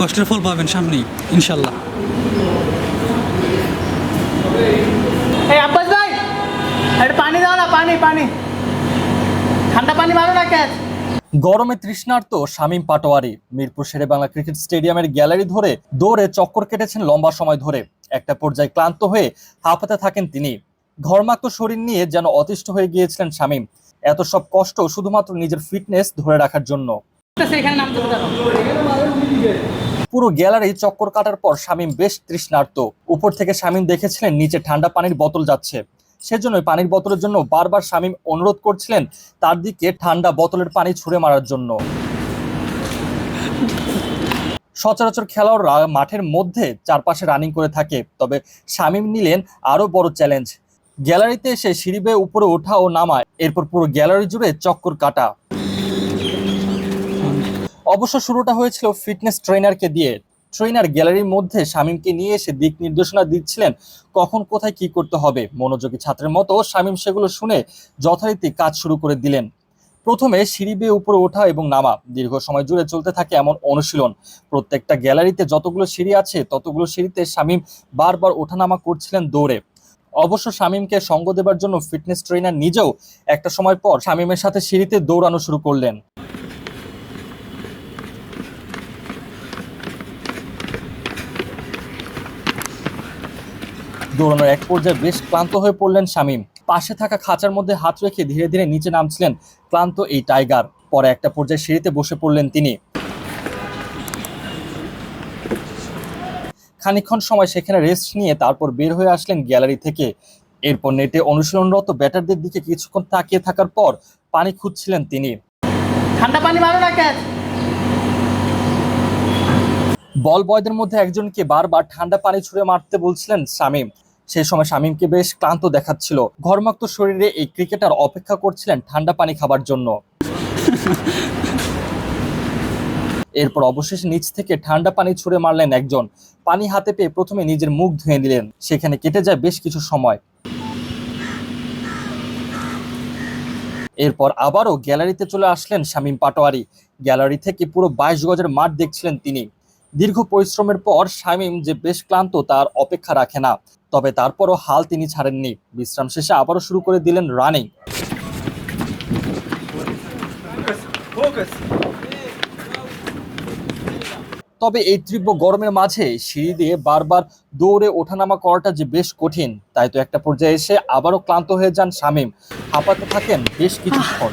কষ্টের ফল পাবেন সামনেই ইনশাল্লাহ। এই আব্বাস ভাই একটা পানি দাও না পানি পানি। ঠান্ডা পানি মারো না ক্যাচ। গরমে তৃষ্ণার্ত শামীম পাটোয়ারি মিরপুর শেরে বাংলা ক্রিকেট স্টেডিয়ামের গ্যালারি ধরে দৌড়ে চক্কর কেটেছেন লম্বা সময় ধরে। একটা পর্যায়ে ক্লান্ত হয়ে হাঁপাতে থাকেন তিনি। ঘর্মাক্ত শরীর নিয়ে যেন অতিষ্ঠ হয়ে গিয়েছিলেন শামীম। এত সব কষ্ট শুধুমাত্র নিজের ফিটনেস ধরে রাখার জন্য। পুরো গ্যালারি চক্কর কাটার পর শামীম বেশ তৃষ্ণার্ত। উপর থেকে শামীম দেখেছিলেন, নিচে ঠান্ডা পানির বোতল যাচ্ছে। সেজন্য পানির বোতলের জন্য বারবার শামীম অনুরোধ করছিলেন তার দিকে ঠান্ডা বোতলের পানি ছুঁড়ে মারার জন্য। সচরাচর খেলোয়াড়রা মাঠের মধ্যে চারপাশে রানিং করে থাকে, তবে শামীম নিলেন আরও বড় চ্যালেঞ্জ। গ্যালারিতে এসে সিঁড়ি বেয়ে উপরে ওঠা ও নামা এরপর পুরো গ্যালারি জুড়ে চক্কর কাটা। অবশ্য শুরুটা হয়েছিল ফিটনেস ট্রেনারকে দিয়ে। ট্রেনার গ্যালারির মধ্যে শামীমকে নিয়ে এসে দিক নির্দেশনা দিচ্ছিলেন, কখন কোথায় কি করতে হবে। মনোযোগী ছাত্রের মতো শামীম সেগুলো শুনে যথারীতি কাজ শুরু করে দিলেন। প্রথমে সিঁড়ি বেয়ে উপরে ওঠা এবং নামা, দীর্ঘ সময় জুড়ে চলতে থাকে এমন অনুশীলন। প্রত্যেকটা গ্যালারিতে যতগুলো সিঁড়ি আছে, ততগুলো সিঁড়িতে শামীম বারবার ওঠানামা করছিলেন দৌড়ে। অবশ্য শামীমকে সঙ্গ দেবার জন্য ফিটনেস ট্রেনার নিজেও একটা সময় পর শামীমের সাথে সিঁড়িতে দৌড়ানো শুরু করলেন। দৌড়ানোর এক পর্যায়ে বেশ ক্লান্ত হয়ে পড়লেন শামীম। পাশে থাকা খাঁচার মধ্যে হাত রেখে ধীরে ধীরে নিচে নামছিলেন ক্লান্ত এই টাইগার। পরে একটা পর্যায়ে সিঁড়িতে বসে পড়লেন তিনি। খানিকক্ষণ সময় সেখানে রেস্ট নিয়ে তারপর বের হয়ে আসলেন গ্যালারি থেকে। এরপর নেটে অনুশীলনরত ব্যাটারদের দিকে কিছুক্ষণ তাকিয়ে থাকার পর পানি খুঁজছিলেন তিনি। ঠান্ডা পানি না বল বয়দের মধ্যে একজনকে বারবার ঠান্ডা পানি ছুঁড়ে মারতে বলছিলেন শামীম। সেই সময় শামীমকে বেশ ক্লান্ত দেখাচ্ছিল। ঘর্মাক্ত শরীরে এই ক্রিকেটার অপেক্ষা করছিলেন ঠান্ডা পানি খাবার জন্য। এরপর অবশেষে নিচ থেকে ঠান্ডা পানি ছুঁড়ে মারলেন একজন। পানি হাতে পেয়ে প্রথমে নিজের মুখ ধুয়ে নিলেন। সেখানে কেটে যায় বেশ কিছু সময়। এরপর আবারও গ্যালারিতে চলে আসলেন শামীম পাটোয়ারি। গ্যালারি থেকে পুরো বাইশ গজের মাঠ দেখছিলেন তিনি। দীর্ঘ পরিশ্রমের পর শামীম যে বেশ ক্লান্ত, তার অপেক্ষা রাখে না। তবে তারপরও হাল তিনি ছাড়েননি। বিশ্রাম শেষে আবারও শুরু করে দিলেন রানিং। তবে এই তীব্র গরমের মাঝে সিঁড়ি দিয়ে বারবার দৌড়ে ওঠানামা করাটা যে বেশ কঠিন, তাই তো একটা পর্যায়ে এসে আবারও ক্লান্ত হয়ে যান শামীম। হাঁপাতে থাকেন বেশ কিছুক্ষণ।